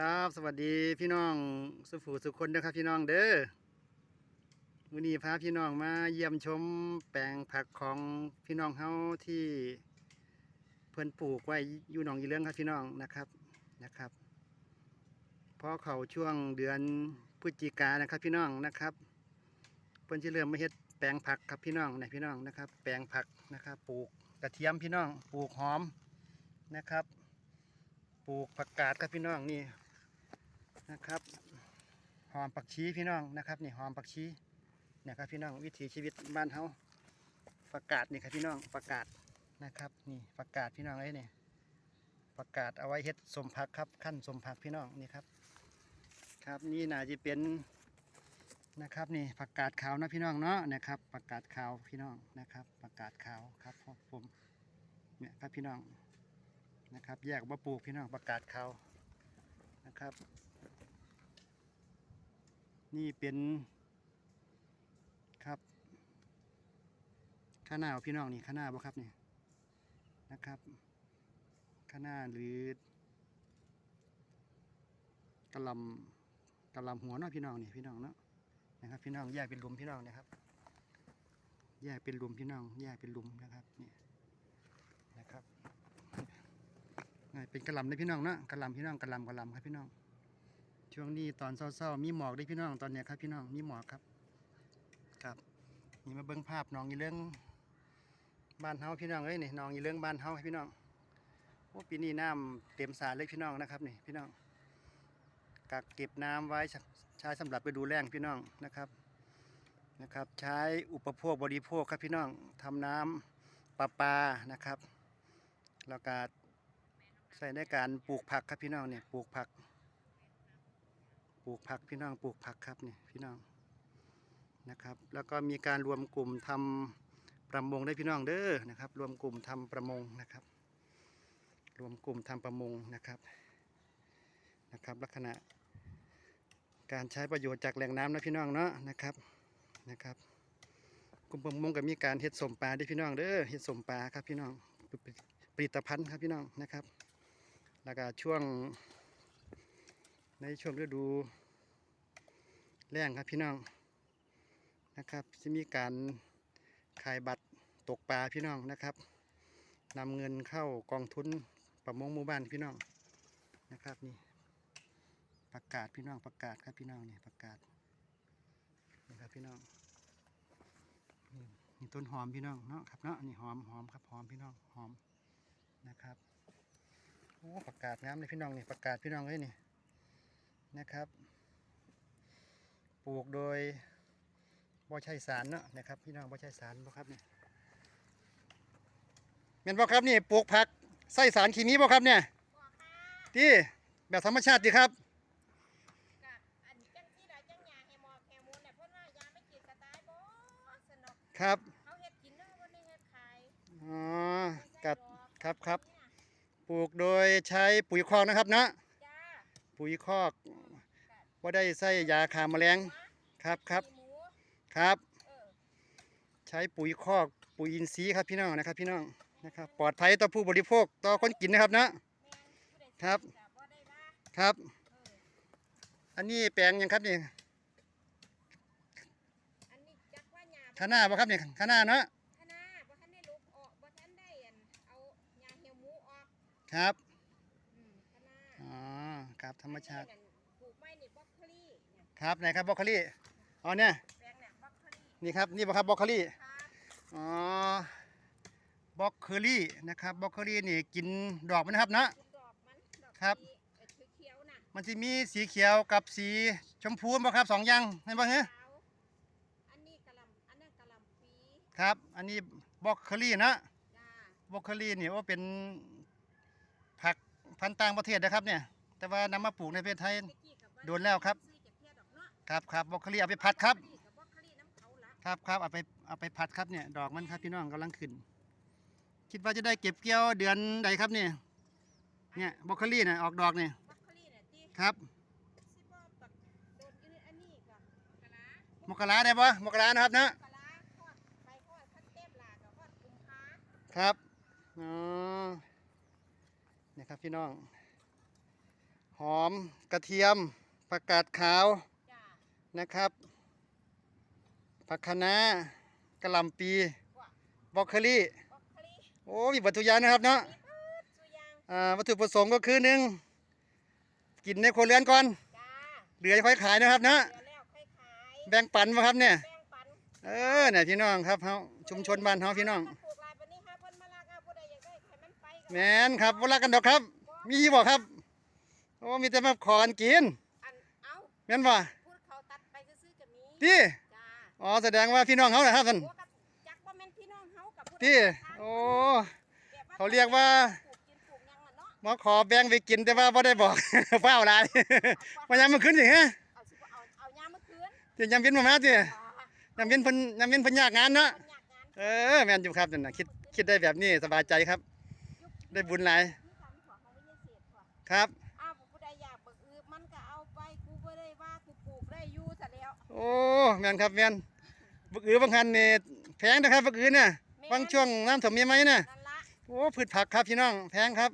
ครับ สวัสดีพี่น้องสุผูสุคนเด้อครับ พี่น้องเด้อวันนี้พาพี่น้องมาเยี่ยมชมแปลงผักของพี่น้องเฮาที่เพิ่นปลูกไว้อยู่หนองยีเรื่องครับพี่น้องนะครับนะครับเพราะเขาช่วงเดือนพฤศจิกานะครับ พี่น้องนะครับเพิ่นจะเริ่มมาเฮ็ดแปลงผักครับพี่น้องนะพี่น้องนะครับ แปลงผักนะครับปลูกกระเทียมพี่น้องปลูกหอมนะครับ ปลูกผักกาดครับพี่น้องนี่ นะครับ หอมผักชีพี่น้องนะครับนี่หอมผักชีเนี่ยครับพี่น้องวิถีชีวิตบ้านเฮาผักกาดนี่ครับพี่น้องผักกาดนะครับนี่ผักกาดพี่น้องเอ้นี่ผักกาดเอาไว้เฮ็ดสมผักครับขั้นสมผักพี่น้องนี่ครับ ครับนี่น่าจะเป็นนะครับนี่ผักกาดขาวนะพี่น้องเนาะนะครับผักกาดขาวพี่น้องนะครับผักกาดขาวครับผมเนี่ยครับพี่น้องนะครับ แยกมาปลูกพี่น้องประกาศเขาวนะครับ นี่เป็นครับข้าหน้าพี่น้องนี่ข้าหน้าบ่ครับนี่นะครับข้าหน้าหรือกระลำกระลำหัวเนาะพี่น้องนี่พี่น้องเนาะนะครับ พี่น้องแยกเป็นลุมพี่น้องนะครับ แยกเป็นลุมพี่น้อง แยกเป็นลุมนะครับนี่นะครับเป็นกระลำเลยพี่น้องเนาะกระลำพี่น้องกระลำกระลำครับพี่น้อง ช่วงนี้ตอนเศร้าๆมีหมอกด้วยพี่น้องตอนเนี้ยครับ พี่น้องมีหมอกครับ ครับนี่มาเบิ้งภาพน้องอีเรื่องบ้านเฮาพี่น้องเอ้ยนี่น้องอีเรื่องบ้านเฮาให้พี่น้องโอ้ปีนี้น้ำเต็มสรเลยพี่น้องนะครับนี่พี่น้องกักเก็บน้ำไว้ใช้สำหรับไปดูแรงพี่น้องนะครับนะครับ ใช้อุปโภคบริโภคครับพี่น้องทำน้ำประปานะครับแล้วก็ใส่ในการปลูกผักครับพี่น้องเนี่ยปลูกผัก ปลูกผักพี่น้องปลูกผักครับเนี่ยพี่น้องนะครับ แล้วก็มีการรวมกลุ่มทำประมงได้พี่น้องเด้อนะครับ รวมกลุ่มทำประมงนะครับ รวมกลุ่มทำประมงนะครับนะครับ ลักษณะ การใช้ประโยชน์จากแหล่งน้ำนะพี่น้องเนาะนะครับนะครับกลุ่มประมงก็มีการเฮ็ดสมปลาด้พี่น้องเด้อเฮ็ดสมปลาครับพี่น้องผลิตภัณฑ์ครับพี่น้องนะครับ แล้วก็ช่วง ในช่วงฤดูแล้งครับพี่น้องนะครับจะมีการขายบัตรตกปลาพี่น้องนะครับนำเงินเข้ากองทุนประมงหมู่บ้านพี่น้องนะครับนี่ประกาศพี่น้องประกาศครับพี่น้องนี่ประกาศนี่ครับพี่น้องนี่นี่ต้นหอมพี่น้องเนาะครับเนาะนี่หอมหอมครับหอมพี่น้องหอมนะครับโอ้ประกาศงามเลยพี่น้องนี่ประกาศพี่น้องเลยนี่ นะครับ ปลูกโดยบ่ใช่สารเนาะนะครับพี่น้องบ่ใช่สารบ่ครับนี่เม็นบ่ครับนี่ปลูกผักใส่สารเคมีบ่ครับเนี่ยที่แบบธรรมชาติดีครับกับอันจังที่ใดจังหยาแฮมอกแฮมูนเนี่ยเพิ่นว่ายาไม่กินกระตายบ่สนุกครับเขาเฮ็ดกินเด้อบ่ได้เฮ็ดขายอ๋อกัดครับครับ ปลูกโดยใช้ปุ๋ยคอกนะครับเนาะจ้าปุ๋ยคอก ว่าได้ใส่ยาฆ่าแมลงครับครับมีหมูครับเออใช้ปุ๋ยคอกปุ๋ยอินทรีย์ครับพี่น้องนะครับพี่น้องนะครับปลอดภัยต่อผู้บริโภคต่อคนกินนะครับนะแม่นผู้ใดครับสิก็บ่ได้ว่าครับเอออันนี้แปลงหยังครับนี่อันนี้จักว่าหญ้าข้างหน้าบ่ครับนี่ข้างหน้าเนาะคณะบ่ทันได้ลุกออกบ่ทันได้อันเอาหญ้าเหี่ยวหมูออกครับอืมคณะอ๋อครับธรรมชาติ ครับไหนครับบรอกโคลีอ๋อเนี่ยแปลงเนี่ยบล็อกโคลี่นี่ครับนี่บ่ครับบรอกโคลีครับอ๋อบล็อกเคอรี่นะครับบล็อกเคอรี่นี่กินดอกมันนะครับเนาะกินดอกมันดอกครับสีเอ่อเขียวๆน่ะมันจะมีสีเขียวกับสีชมพูบ่ครับสองอย่างเห็นบ่ฮะขาวอันนี้กะหล่ำอันนั้นกะหล่ำปีครับ อันนี้บล็อกเคอรี่นะจ้าบรอกโคลีนี่ว่าเป็นผักพันธุ์ต่างประเทศนะครับเนี่ย แต่ว่านำมาปลูกในประเทศไทยตะกี้ก็าโดนแล้วครับ ครับครับบรอกโคลีเอาไปผัดครับนี่กับบล็อกโคลีน้ำเขาละครับครับเอาไปเอาไปผัดครับเนี่ยดอกมันครับพี่น้องกำลังขึ้น คิดว่าจะได้เก็บเกี่ยวเดือนใดครับเนี่ยเนี่ยบรอกโคลีเนี่ยออกดอกเนี่ยบล็อกโคลีเนี่ยที่ครับ สิบ่ปักโดนอยู่ในอันนี้ก็กะลามกราได้ปะมกรานะครับเนาะกะลาทอดไปทอดพันเต็มลาก็ทอดกุมภาครับอ๋อเนี่ยครับพี่น้อง หอมกระเทียมผักกาดขาว นะครับ ผักคะน้ากระหล่ำปีบรอกโคลีบล็อกโคลีโอ้มีวัตถุกอยางนะครับเนาะมีเบิดสุยางอ่าวัตถุประสงค์ก็คือหนึ่งกินในครัวเรือนก่อนจ้าเหลือค่อยขายนะครับเนาะเดี๋ยวแล้วค่อยขายแบ่งปันมาครับเนี่ยแบ่งปันเออเนี่ยพี่น้องครับเฮาชุมชนบ้านเฮาพี่น้องมันปลูกหลายปานนี้หาเพิ่นมาลากเอาผู้ใดอยากได้ให้มันไปก็แมนครับบ่รักกันดอกครับ มีบ่ครับโอ้มีแต่มาขอกันกินอันเอาแม่นบ่พูดเขาตัดไปซื้อๆก็มี ที่จ้าอ๋อแสดงว่าพี่น้องเฮาแหละครับท่านโอ้กับจักว่าแม่นพี่น้องเฮากับผู้ใดที่ทางโอ้แบบเขาเรียกว่าปลูกกินปลูกหยังล่ะเนาะมาขอแบ่งไปกินแต่ว่าบ่ได้บอกเฝ้าหลายมายังมาขึ้นสิฮะเอาสิบ่เอาเอายามมื้อคืนสิยามเย็นมามาสิอ่ายามเย็นเพิ่นยามเย็นเพิ่นยากงานเนาะเพิ่นอยากงานเออแม่นอยู่ครับนั่นน่ะคิดคิดได้แบบนี้สบายใจครับยุคได้บุญหลายมีการขอของวิทยาเศษขอครับ โอ้แม่นครับแม่นบักอือบางคันนี่แพงนะครับบักอือเนี่ยบางช่วงน้ำท่วมมีไหมเนี่ยนั่นละโอ้พืชผักครับพี่น้องแพงครับ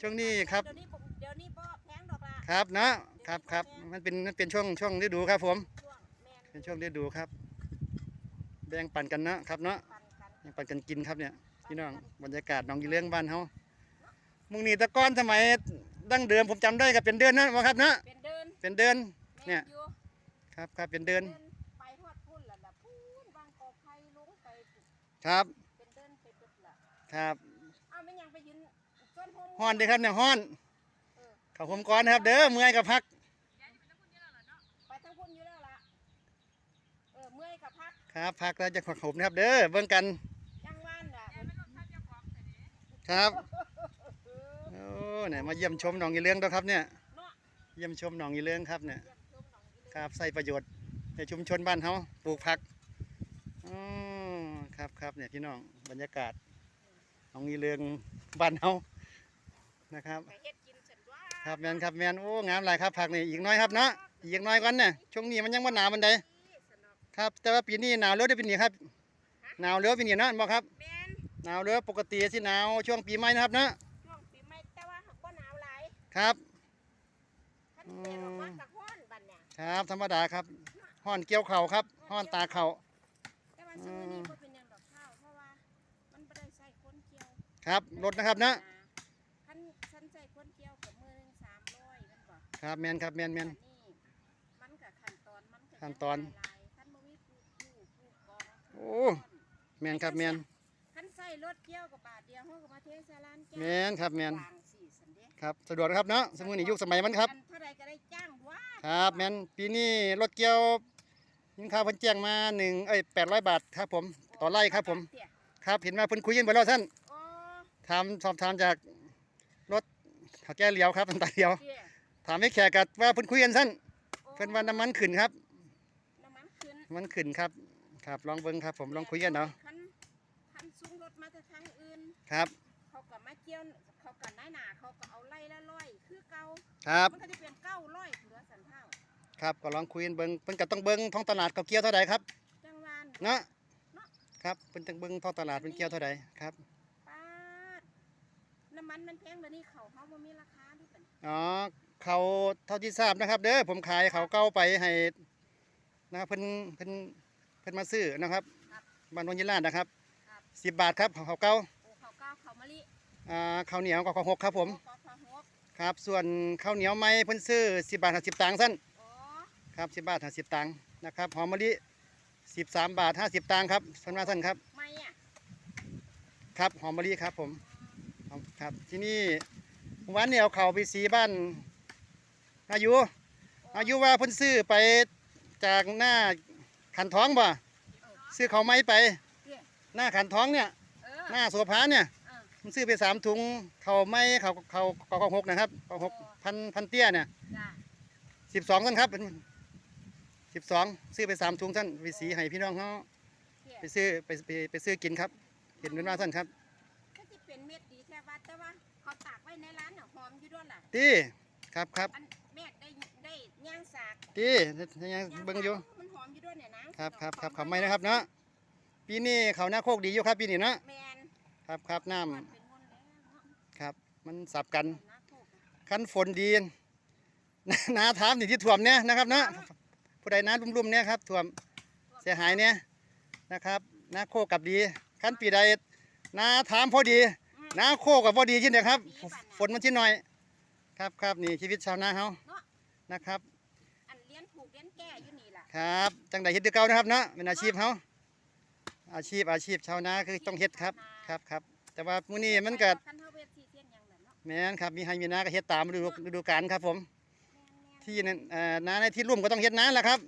ช่วงนี้ครับ เดี๋ยวนี้บ่เดี๋ยวนี้บ่แพงดอกละครับเนาะครับครับมันเป็นมันเป็นช่วงช่วงฤดูครับผม ช่วงแม่นเป็นช่วงฤดูครับ แบ่งปันกันเนาะครับเนาะปันกันแบ่งปันกันกินครับเนี่ยพี่น้องบรรยากาศหน้องยีเลี้ยงบ้านเฮามุงนี่แตะก้อนสมัยดั้งเดิมผมจำได้กับเป็นเดือนนะว่าครับเนาะเป็นเดินเป็นเดือนแม่เนี่ยอยู่ ครับครับเป็นเดือนเดิน ไปฮอดพุ่นล่ะล่ะพุ่นวางกอไผ่ลงไปครับ เป็นเดินไปเบิดล่ะครับอ้าวไม่ยังไปยืนต้นโฮมฮ้อนเด้อครับเนี่ยฮ้อนเออเขาผมก่อนนะครับเด้อเมื่อยกับพักไปทั้งพุ่นอยู่แล้วล่ะเออเมื่อยกับพักครับพักแล้วจะขอผมนะครับ เด้อเบิ่งกันจังหวานน่ะครับเออโอ้เนี่ยมาเยี่ยมชมหนองยีเลี้ยงด้วยครับเนี่ยเนาะเยี่ยมชมหนองยีเลี้ยงครับเนี่ย ครับใส่ประโยชน์ในชุมชนบ้านเฮาปลูกผักอ๋อครับครับเนี่ยพี่น้องบรรยากาศหนองยีเลี้ยงบ้านเฮานะครับไปเฮ็ดกินเสร็จว่าครับแมนครับแมนโอ้งามหลายครับผักนี่อีกน้อยครับเนาะอีกน้อยก่อนเนี่ยช่วงนี้มันยังว่าหนาวมันใดสนุกครับ แต่ว่าปีนี้หนาวเร็วได้ปีนี้ครับหนาวเร็วปีนี้เนาะบอกครับแม่นหนาวเร็วปกติสิหนาวช่วงปีใหม่นะครับเนาะช่วงปีใหม่แต่ว่าบ่หนาวหลายครับ คันเปลี่ยนออกมากับฮ้อนบัดเนี่ย ครับ ธรรมดาครับห้อนเกี่ยวเข่าครับห้อนตาเข่าแต่ว่าซื้อนี้บ่เป็นหยังดอกข้าวเพราะว่ามันบ่ได้ใส่คนเกี่ยวครับรถนะครับเนาะคันฉันใส่คนเกี่ยวกับมือหนึง300นั่นบ่ครับแมนครับแมนแมนอันนี้มันก็ขั้นตอนมันก็ขั้นตอนหลายๆคันบ่มีผู้ผู้ผู้กองโอ้แมนครับแมนคันใส่รถเกี่ยวกับบาทเดียวเฮาก็มาเทใส่ร้านแก้วแมนครับแมนวางสี่สันเด้ครับสะดวกนะครับเนาะสมมุตินี่ยุคสมัยมันครับอัเท่าใดก็ได้จ้างว่า ครับแมนปีนี้รถเกี่ยวยิงข้าวเพิ่นแจ้งมาหนึ่งเอ้ยแปดร้อยบาทครับผมต่อไร่ครับผมเตี้ยครับเห็นว่าเพิ่นคุยกันไปแล้วท่านอ๋อถามสอบถามจากรถขาแก้เหลียวครับตาเหลียวเตี้ยถามให้แขกกัดว่าเพิ่นคุยกันสั้นโอ้เพิ่นว่าน้ำมันขึ้นครับน้ำมันขึ้นน้ำมันขึ้นครับ ครับลองเบิ่งครับ ผมลองคุยกันเนาะคันคันซุ้งรถมาจากทางอื่นครับเขาก็มาเกี่ยวเขาก็น้อยหนาเขาก็เอาไล่ละร้อยคือเก่าครับมันก็จะเป็นเก้าร้อยเหลือสันเท่า ครับก็ลองคุยกันเบิ่งเพิ่นก็ต้องเบิ่งท้องตลาดเขาเกี่ยวเท่าใดครับจังหวานเนาะครับเพิ่นต้องเบิ่งท้องตลาดเพิ่นเกี่ยวเท่าใดครับป้าดน้ำมันมันแพงแบบนี้เขาเขาบ่มีราคาที่เป็นอ๋อเขาเท่าที่ทราบนะครับ เด้อผมขายเขาเก้าไปให้นะครับเพิ่นเพิ่นเพิ่นมาซื้อนะครับบ้านนนยิลาดนะครับครับสิบบาทครับเขาเก้าโอ้เขาเก้าเขามะลิอ่าข้าวเหนียวกับข้าวหกครับผมโอ้เขาเขาหกครับส่วนข้าวเหนียวไม้เพิ่นซื้อสิบบาทห้าสิบตังค์สั้น โอ้ครับสิบบาทห้าสิบตังค์นะครับหอมมะลิสิบสามบาทห้าสิบตังค์ครับเพิ่นว่าสั้นครับไม่อะครับหอมมะลิครับผมครับครับที่นี่วันนี้เอาเข่าวไปสีบ้านอายุ อายุว่าเพิ่นซื้อไปจากหน้าขันท้องบ่ซื้อเขาวไม้ไปหน้าขันท้องเนี่ยเออหน้าโสภาเนี่ยเออมันซื้อไปสามถุงเขาวไม้เขาเขาเขาเขาหกนะครับเขาหกพันพันเตี้ยเนี่ยจ้าสิบสองท่านครับ สิบสองซื้อไปสามถุงท่านไปสีให้พี่น้องเขาเที่ยไปซื้อไปไปไปซื้อกินครับเห็นเป็นว่าท่านครับก็จะเป็นเม็ดดีแค่ว่าแต่ว่าเขาตากไว้ในร้านน่ะหอมอยู่ด้วยล่ะตีครับครับอันแม่ได้ได้ย่างสากตียังเบิ่งอยู่มันหอมอยู่ด้วยเนี่ยนะครับครับครับเขาไม่นะครับเนาะปีนี้เขาหน้าโคกดีอยู่ครับปีนี้เนาะแมนครับครับน้มันเป็นมนต์แล้วเนาะำครับมันสับกันหน้าโคกอะคันฝนดีนาถามนี่ที่ถ่วมเนี่ยนะครับเนาะ ผู้ใดนาลุ่มๆเนี่ยครับถ่วมเสียหายเนี่ยนะครับนาโคกับดีขั้นปีใดนาถามพอดีนาโคกับพอดีที่เนี่ยครับ ฝนมันชิ้นหน่อย ครับครับนี่ชีวิตชาวนาเฮานะครับอันเลี้ยนผูกเลี้ยนแก่อยู่นี่ล่ะครับจังใดเฮ็ดคือเก่านะครับเนาะเป็นอาชีพเฮาอาชีพอาชีพชาวนาคือต้องเฮ็ดครับครับครับแต่ว่ามื้อนี้มันก็คันเฮาเวทที่เทียนหยังนั่นเนาะแม่นครับมีให้มีนาก็เฮ็ดตามฤดูฤดูกาลครับผมแม่นๆ ที่นั่นเอ่อนาในที่รุ่มก็ต้องเฮ็ดนาแหละครับ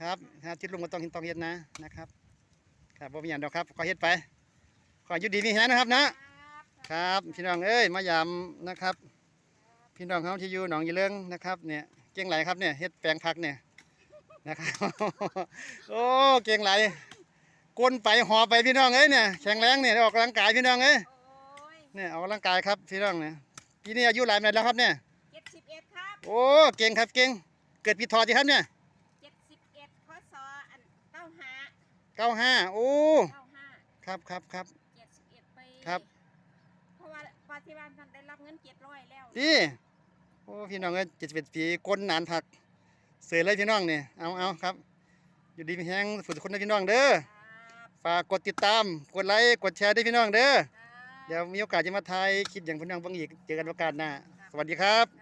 ครับครับที่รุ่มก็ต้องต้องเฮ็ดนานะครับ ครับบ่มีหยังดอกครับก็เฮ็ดไป ขออยู่ดีมีแฮงนะครับนะครับครับพี่น้องเอ้ยมายามนะครับ พี่น้องเขาที่อยู่หนองยีเลิงนะครับเนี่ยเก่งไหลครับเนี่ยเฮ็ดแปลงผักเนี่ยนะครับ โอ้เก่งไหลกลนไปหอไปพี่น้องเอ้ยเนี่ยแข็งแรงเนี่ยได้ออกกำลังกายพี่น้องเอ้ยเนี่ยออกกำลังกายครับพี่น้องเนี่ยปีนี้อายุหลายปีแล้วครับเนี่ย71ครับ โอ้เก่งครับเก่งเกิดปีทอที่ครับเนี่ย71พศอัน95เก้าห้าโอ้95ครับครับครับ71ปีครับ เพราะว่าปัจจุบันท่านได้รับเงิน700แล้วพี่โอ้พี่น้องเอ้ยเจ็ดสิบเอ็ดปีก้นนานผัก เสือเลยพี่น้องเนี่ยเอาเอาครับ อยู่ดีมีแห้งฝึกคนนะพี่น้องเด้อครับฝากกดติดตามกดไลค์กดแชร์ด้วยพี่น้องเด้อครับเดี๋ยวมีโอกาสจะมาถ่ายคลิปอย่างพี่น้องเบางอีกเจอกันโอกาสหน้าสวัสดีครับค